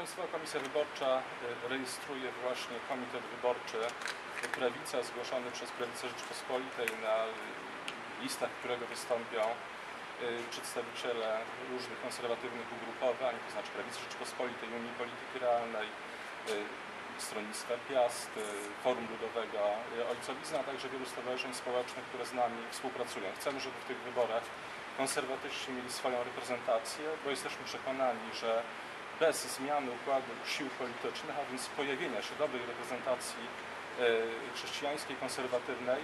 Państwowa Komisja Wyborcza y, rejestruje właśnie komitet wyborczy Prawica zgłoszony przez Prawicę Rzeczypospolitej na y, listach, którego wystąpią y, przedstawiciele różnych konserwatywnych ugrupowań, to znaczy Prawicy Rzeczypospolitej, Unii Polityki Realnej, Stronnictwa Piast, Forum Ludowego Ojcowizna, a także wielu stowarzyszeń społecznych, które z nami współpracują. Chcemy, żeby w tych wyborach konserwatyści mieli swoją reprezentację, bo jesteśmy przekonani, że bez zmiany układu sił politycznych, a więc pojawienia się dobrej reprezentacji e, chrześcijańskiej, konserwatywnej,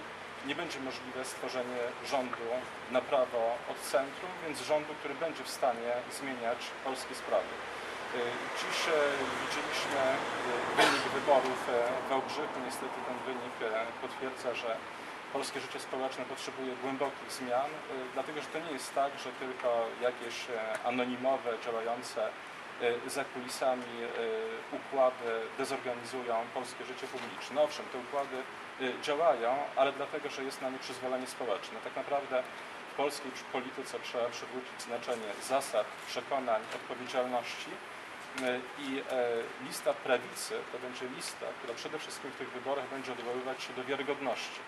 nie będzie możliwe stworzenie rządu na prawo od centrum, więc rządu, który będzie w stanie zmieniać polskie sprawy. E, dziś e, widzieliśmy wynik wyborów w Wałbrzychu. Niestety ten wynik potwierdza, że polskie życie społeczne potrzebuje głębokich zmian, dlatego że to nie jest tak, że tylko jakieś anonimowe, działające E, za kulisami e, układy dezorganizują polskie życie publiczne. Owszem, te układy e, działają, ale dlatego, że jest na nie przyzwolenie społeczne. Tak naprawdę w polskiej polityce trzeba przywrócić znaczenie zasad, przekonań, odpowiedzialności i lista prawicy to będzie lista, która przede wszystkim w tych wyborach będzie odwoływać się do wiarygodności,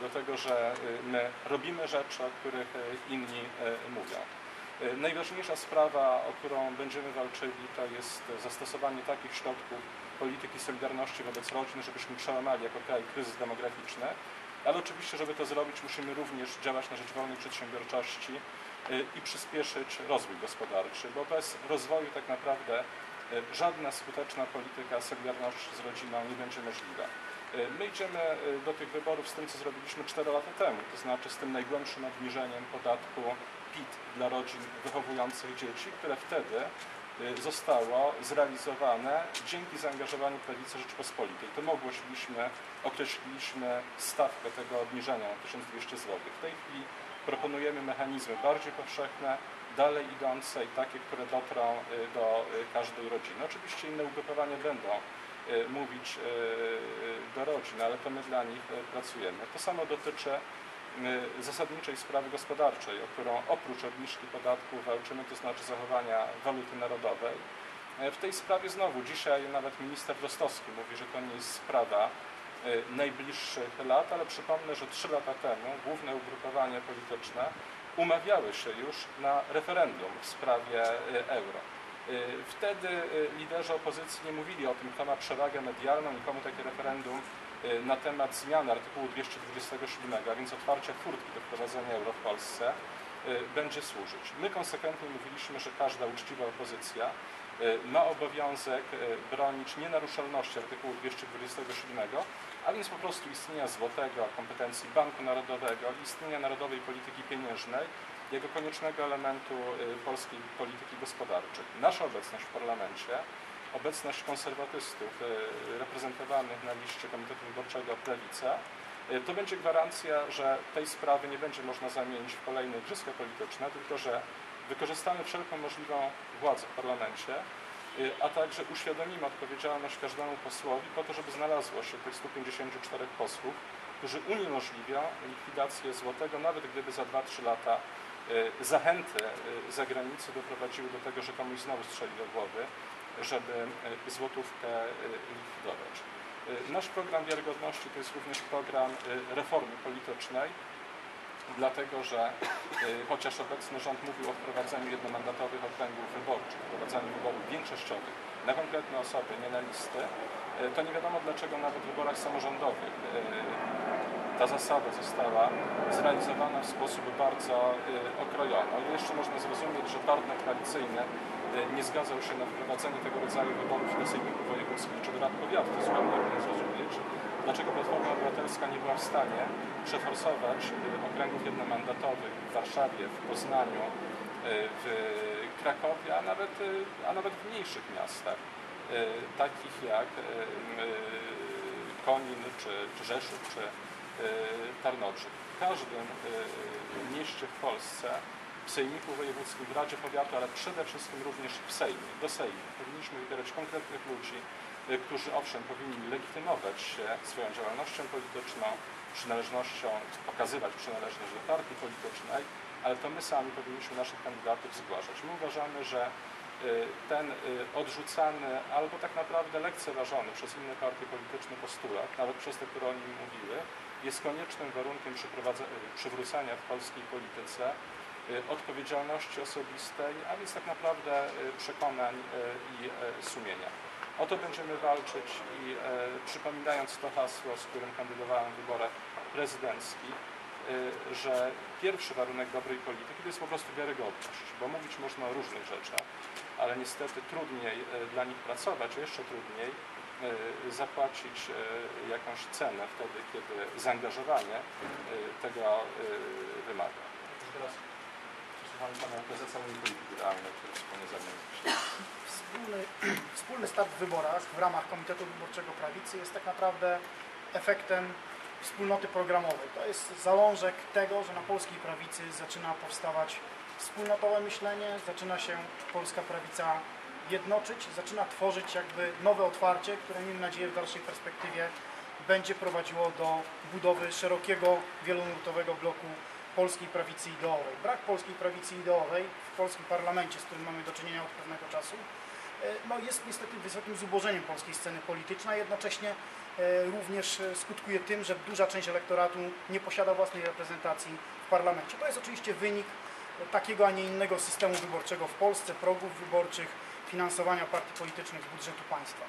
do tego, że my robimy rzeczy, o których inni mówią. E, najważniejsza sprawa, o którą będziemy walczyli, to jest zastosowanie takich środków polityki solidarności wobec rodzin, żebyśmy przełamali jako kraj kryzys demograficzny, ale oczywiście, żeby to zrobić, musimy również działać na rzecz wolnej przedsiębiorczości e, i przyspieszyć rozwój gospodarczy, bo bez rozwoju tak naprawdę e, żadna skuteczna polityka solidarności z rodziną nie będzie możliwa. My idziemy do tych wyborów z tym, co zrobiliśmy 4 lata temu, to znaczy z tym najgłębszym obniżeniem podatku PIT dla rodzin wychowujących dzieci, które wtedy y, zostało zrealizowane dzięki zaangażowaniu Prawicy Rzeczpospolitej. To my ogłosiliśmy, określiliśmy stawkę tego obniżenia na 1200 zł. W tej chwili proponujemy mechanizmy bardziej powszechne, dalej idące i takie, które dotrą y, do y, każdej rodziny. Oczywiście inne ugrupowania będą mówić do rodzin, ale to my dla nich pracujemy. To samo dotyczy zasadniczej sprawy gospodarczej, o którą oprócz obniżki podatków walczymy, to znaczy zachowania waluty narodowej. E, w tej sprawie znowu dzisiaj nawet minister Rostowski mówi, że to nie jest sprawa e, najbliższych lat, ale przypomnę, że trzy lata temu główne ugrupowania polityczne umawiały się już na referendum w sprawie e, euro. Wtedy liderzy opozycji nie mówili o tym, kto ma przewagę medialną i komu takie referendum Y, na temat zmiany artykułu 227, a więc otwarcia furtki do wprowadzenia euro w Polsce, y, będzie służyć. My konsekwentnie mówiliśmy, że każda uczciwa opozycja y, ma obowiązek bronić nienaruszalności artykułu 227, a więc po prostu istnienia złotego, kompetencji Banku Narodowego, istnienia narodowej polityki pieniężnej jako koniecznego elementu polskiej polityki gospodarczej. Nasza obecność w parlamencie obecność konserwatystów e, reprezentowanych na liście Komitetu Wyborczego Prawica, e, to będzie gwarancja, że tej sprawy nie będzie można zamienić w kolejne igrzyska polityczne, tylko że wykorzystamy wszelką możliwą władzę w parlamencie, a także uświadomimy odpowiedzialność każdemu posłowi po to, żeby znalazło się tych 154 posłów, którzy uniemożliwią likwidację złotego, nawet gdyby za 2-3 lata zachęty zagranicy doprowadziły do tego, że komuś znowu strzeli do głowy, żeby e, złotówkę likwidować. Nasz program wiarygodności to jest również program reformy politycznej, dlatego że chociaż obecny rząd mówił o wprowadzeniu jednomandatowych okręgów wyborczych, wprowadzaniu wyborów większościowych na konkretne osoby, nie na listy, to nie wiadomo dlaczego nawet w wyborach samorządowych ta zasada została zrealizowana w sposób bardzo okrojony. O ile jeszcze można zrozumieć, że partner koalicyjny nie zgadzał się na wprowadzenie tego rodzaju wyborów do sejmików wojewódzkich czy do rad powiatu. To zupełnie nie zrozumieć, dlaczego Platforma Obywatelska nie była w stanie przeforsować e, okręgów jednomandatowych w Warszawie, w Poznaniu, e, w Krakowie, a nawet, a nawet w mniejszych miastach, takich jak Konin, czy, czy Rzeszów, czy Tarnobrzyk. W każdym mieście w Polsce w Sejmiku Wojewódzkim, w Radzie Powiatu, ale przede wszystkim również w Sejmie, do Sejmu. Powinniśmy wybierać konkretnych ludzi, y, którzy owszem powinni legitymować się swoją działalnością polityczną, przynależnością, pokazywać przynależność do partii politycznej, ale to my sami powinniśmy naszych kandydatów zgłaszać. My uważamy, że ten y, odrzucany albo tak naprawdę lekceważony przez inne partie polityczne postulat, nawet przez te, które o nim mówiły, jest koniecznym warunkiem przywrócenia w polskiej polityce odpowiedzialności osobistej, a więc tak naprawdę przekonań i sumienia. O to będziemy walczyć i przypominając to hasło, z którym kandydowałem w wyborach prezydenckich, że pierwszy warunek dobrej polityki to jest po prostu wiarygodność, bo mówić można o różnych rzeczach, ale niestety trudniej e, dla nich pracować, a jeszcze trudniej e, zapłacić jakąś cenę wtedy, kiedy zaangażowanie tego wymaga. Teraz przesłuchamy Pana Prezesa Unii Polityki Realnej, który wspólnie mną Wspólny, wspólny start w wyborach w ramach Komitetu Wyborczego Prawicy jest tak naprawdę efektem wspólnoty programowej. To jest zalążek tego, że na polskiej prawicy zaczyna powstawać wspólnotowe myślenie, zaczyna się polska prawica jednoczyć, zaczyna tworzyć jakby nowe otwarcie, które miejmy nadzieję w dalszej perspektywie będzie prowadziło do budowy szerokiego, wielonurtowego bloku polskiej prawicy ideowej. Brak polskiej prawicy ideowej w polskim parlamencie, z którym mamy do czynienia od pewnego czasu, no jest niestety wysokim zubożeniem polskiej sceny politycznej, jednocześnie e, również skutkuje tym, że duża część elektoratu nie posiada własnej reprezentacji w parlamencie. To jest oczywiście wynik takiego, a nie innego systemu wyborczego w Polsce, progów wyborczych, finansowania partii politycznych z budżetu państwa.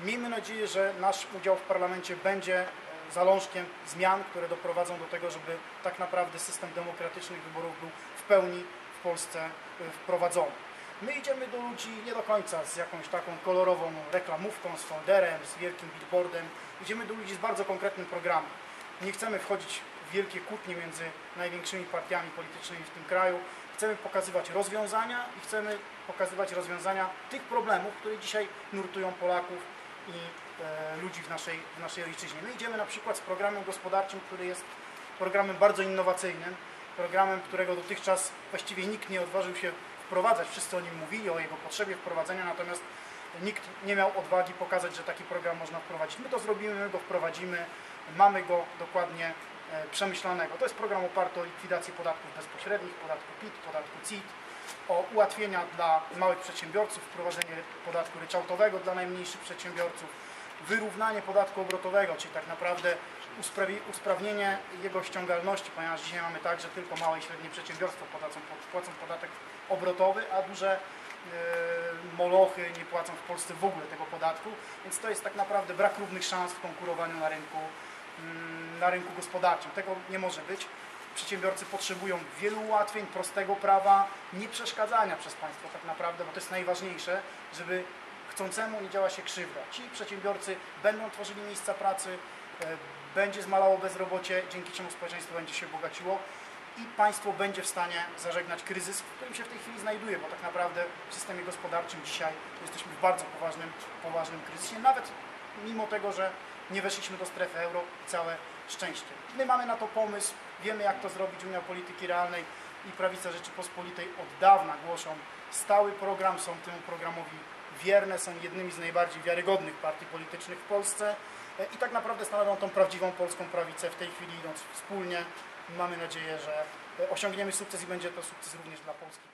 Miejmy nadzieję, że nasz udział w parlamencie będzie e, zalążkiem zmian, które doprowadzą do tego, żeby tak naprawdę system demokratycznych wyborów był w pełni w Polsce e, wprowadzony. My idziemy do ludzi nie do końca z jakąś taką kolorową reklamówką, z folderem, z wielkim billboardem. Idziemy do ludzi z bardzo konkretnym programem. Nie chcemy wchodzić wielkie kłótnie między największymi partiami politycznymi w tym kraju. Chcemy pokazywać rozwiązania i chcemy pokazywać rozwiązania tych problemów, które dzisiaj nurtują Polaków i e, ludzi w naszej, w naszej ojczyźnie. My idziemy na przykład z programem gospodarczym, który jest programem bardzo innowacyjnym, programem, którego dotychczas właściwie nikt nie odważył się wprowadzać. Wszyscy o nim mówili, o jego potrzebie wprowadzenia, natomiast nikt nie miał odwagi pokazać, że taki program można wprowadzić. My to zrobimy, my go wprowadzimy, mamy go dokładnie E, przemyślanego. To jest program oparty o likwidację podatków bezpośrednich, podatku PIT, podatku CIT, o ułatwienia dla małych przedsiębiorców, wprowadzenie podatku ryczałtowego dla najmniejszych przedsiębiorców, wyrównanie podatku obrotowego, czyli tak naprawdę usprawnienie jego ściągalności, ponieważ dzisiaj mamy tak, że tylko małe i średnie przedsiębiorstwa płacą, płacą podatek obrotowy, a duże yy, molochy nie płacą w Polsce w ogóle tego podatku, więc to jest tak naprawdę brak równych szans w konkurowaniu na rynku Mm, na rynku gospodarczym. Tego nie może być. Przedsiębiorcy potrzebują wielu ułatwień, prostego prawa, nie przeszkadzania przez państwo tak naprawdę, bo to jest najważniejsze, żeby chcącemu nie działa się krzywda. Ci przedsiębiorcy będą tworzyli miejsca pracy, e, będzie zmalało bezrobocie, dzięki czemu społeczeństwo będzie się bogaciło i państwo będzie w stanie zażegnać kryzys, w którym się w tej chwili znajduje, bo tak naprawdę w systemie gospodarczym dzisiaj jesteśmy w bardzo poważnym, poważnym kryzysie, nawet mimo tego, że nie weszliśmy do strefy euro, całe szczęście. My mamy na to pomysł, wiemy jak to zrobić, Unia Polityki Realnej i Prawica Rzeczypospolitej od dawna głoszą stały program, są temu programowi wierne, są jednymi z najbardziej wiarygodnych partii politycznych w Polsce e, i tak naprawdę stanowią tą prawdziwą polską prawicę w tej chwili idąc wspólnie. Mamy nadzieję, że e, osiągniemy sukces i będzie to sukces również dla Polski.